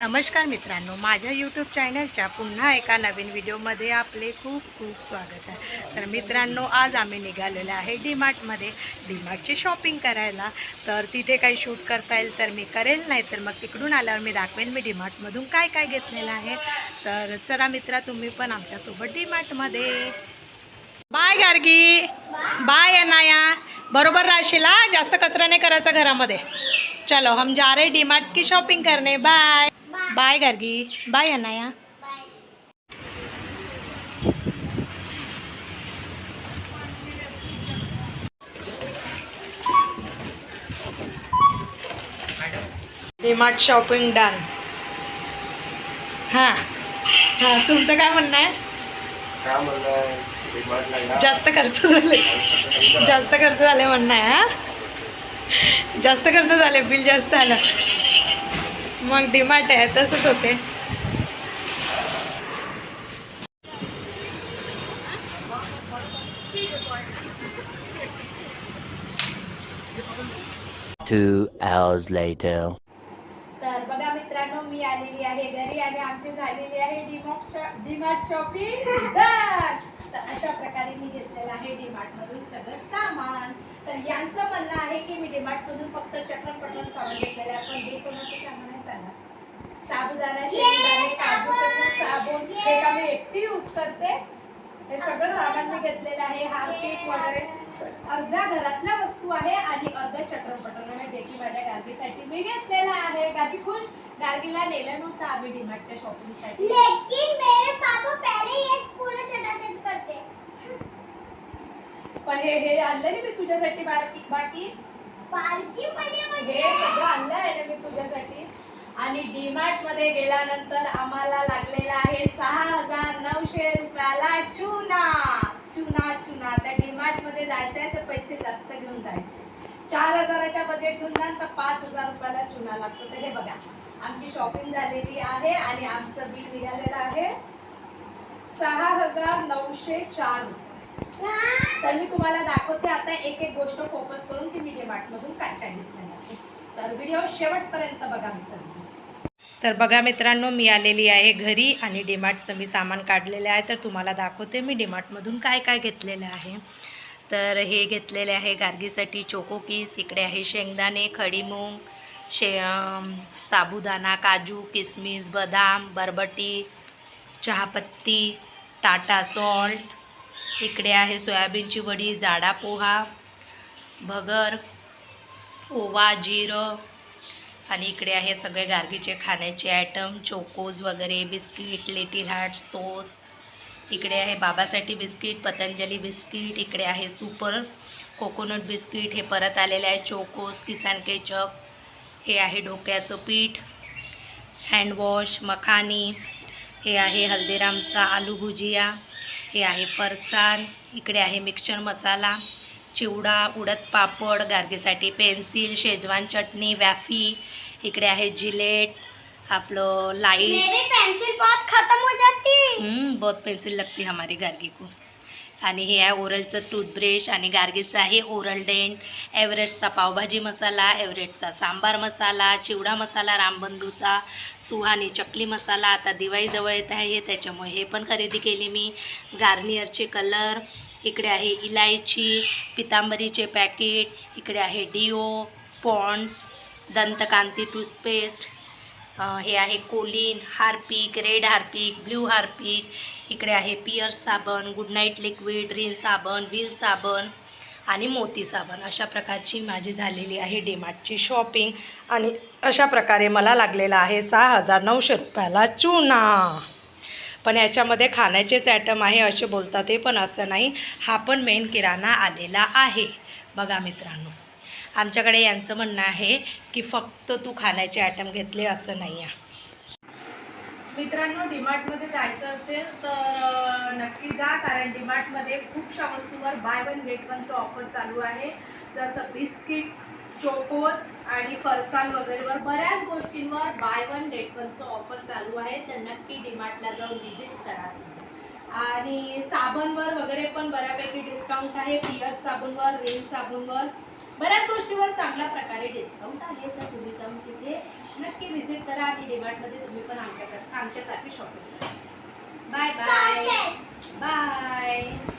नमस्कार मित्रांनो माझ्या यूट्यूब चॅनलच्या पुन्हा एका नवीन व्हिडिओमध्ये आपले खूप खूप स्वागत आहे. तर मित्रांनो आज आम्ही निघालेलो आहे डीमार्टमध्ये डीमार्टची शॉपिंग करायला. तर तिथे काही शूट करता येईल तर मी करेल नाही तर मग तिकडून आल्यावर मी दाखवेन मी डीमार्टमधून काय काय घेतलेलं आहे. तर चला मित्रा तुम्ही पण आमच्यासोबत डीमार्टमध्ये बाय गार्गी. बाय अनाया. बरोबर राशीला जास्त कचरा नाही करायचा घरामध्ये. चलो हम जा रहे डीमार्ट की शॉपिंग करने. Bye. Bye Gargi. Bye Anaya. DMart shopping done. हां. हां तुमचं काय म्हणणं आहे. जास्त खर्च झाले. जास्त खर्च झाले म्हणणं आहे हा? जास्त खर्च झाले बिल जास्त आलं. मग डिमार्ट आहे तसंच होते Two hours later. तर बघा मित्रांनो मी आलेली आहे घरी आणि आमची झालेली आहे डीमार्ट डीमार्ट शॉपिंग तर अशा प्रकारे मी घेतलेलं आहे डीमार्ट मधून सगळं सामान तर यांचं म्हणणं मधून फक्त चक्रण पटकन सामान घेतलेलं आहे. पण हे कोणाचं सामान आहे सांगा. साबुदाणा शेंगदाणे काजू साबण हे का मी एकटी यूज करते. हे सगळं सामान मी घेतलेलं आहे. हार्पिक वगैरे. अर्ध्या घरातल्या वस्तू आहे आणि अर्ध चक्रपटन आहे. जे की माझ्या गार्गीसाठी मी घेतलेलं आहे. गार्गी खुश? गार्गीला नेलं नव्हतं आम्ही डीमार्टच्या शॉपिंगसाठी लेकिन मेरे पापा पहले एक पूरा चटाचट करते। पण हे हे आणलं नाही मी तुझ्यासाठी बाकी बाकी? हे सगळं आणलं आहे ना मी तुझ्यासाठी. आणि डीमार्टमध्ये गेल्यानंतर आम्हाला लागलेला आहे सहा हजार नऊशे रुपयाला चुना. चुना चुना. त्या डीमार्टमध्ये जायचं आहे तर पैसे जास्त घेऊन जायचे. चार हजाराच्या बजेट घेऊन जा तर पाच हजार रुपयाला चुना लागतो. तर हे बघा आमची शॉपिंग झालेली आहे आणि आमचं बिल निघालेलं आहे. सहा हजार नऊशे चार. रुपये तर मी तुम्हाला दाखवते आता एक एक गोष्ट फोकस करून की मी काय काय तर व्हिडिओ शेवटपर्यंत बघा मित्रांनो. तर बघा मित्रांनो मी आलेली आहे घरी आणि डीमार्टचं मी सामान काढलेलं आहे. तर तुम्हाला दाखवते मी डीमार्टमधून काय काय घेतलेलं आहे. तर हे घेतलेले आहे गार्गीसाठी चोको किस इकडे आहे शेंगदाणे खडीमूग शे साबुदाणा काजू किसमिस बदाम बरबटी चहापत्ती टाटा सॉल्ट इकडे आहे सोयाबीनची वडी जाडा पोहा भगर ओवा जिरं आणि इकडे आहे सगळे गार्गीचे खाण्याचे आयटम चोकोज वगैरे बिस्किट लिटिल हार्ट्स तोस. इकडे आहे बाबासाठी बिस्किट पतंजली बिस्किट इकडे आहे सुपर कोकोनट बिस्किट हे परत आलेले आहे चोकोस किसान केचप हे आहे ढोक्याचं पीठ हँडवॉश मखानी हे आहे हल्दीरामचा आलू भुजिया. हे आहे फरसाण इकडे आहे मिक्सचर मसाला चिवडा उडद पापड गार्गेसाठी पेन्सिल शेजवान चटणी वॅफी इकडे आहे जिलेट आपलं लाइट. मेरी पेंसिल बहुत खत्म हो जाती. हम्म, बहुत पेंसिल लगती हमारी गार्गी को. आणि हे आहे ओरलचं टूथब्रश आणि गार्गीचं आहे ओरल डेंट एव्हरेस्टचा पावभाजी मसाला एव्हरेस्टचा सांबार मसाला चिवडा मसाला रामबंधूचा सुहानी चकली मसाला. आता दिवाळीजवळ येत आहे त्याच्यामुळे हे पण खरेदी केली मी. गार्नियरचे कलर इकडे आहे इलायची पितांबरीचे पॅकेट इकडे आहे डिओ पॉन्ड्स दंतकांती टूथपेस्ट हे आहे Colin Harpic red Harpic blue Harpic. इकडे आहे पिअर्स साबण गुड नाईट लिक्विड रिन साबण व्हील साबण आणि मोती साबण. अशा प्रकारची माझी झालेली आहे डेमार्टची शॉपिंग आणि अशा प्रकारे मला लागलेला आहे सहा हजार नऊशे रुपयाला चुना. पण याच्यामध्ये खाण्याचेच ॲटम आहे असे बोलतात ते पण असं नाही. हा पण मेन किराणा आलेला आहे. बघा मित्रांनो. आमच्याकडे यांचं म्हणणं आहे की फक्त तू खाण्याचे आयटम घेतले असं नाही आहे. मित्रांनो डीमार्टमध्ये जायचं असेल तर नक्की जा कारण डीमार्टमध्ये खूपशा वस्तूवर बाय वन गेट वनचं ऑफर चालू आहे. जसं बिस्किट चोकोस आणि फरसाण वगैरेवर बऱ्याच गोष्टींवर बाय वन गेट वनचं ऑफर चालू आहे. तर नक्की डीमार्टला जाऊन व्हिजिट करा आणि साबणवर वगैरे पण बऱ्यापैकी डिस्काउंट आहे. पिअर्स साबणवर रिन साबणवर. बऱ्याच गोष्टीवर चांगल्या प्रकारे डिस्काउंट आहे तर तुम्ही जाऊन तिथे नक्की विजिट करा आणि डिमार्टमध्ये तुम्ही पण आमच्याकडे आमच्यासाठी शॉपिंग करा. Bye bye. बाय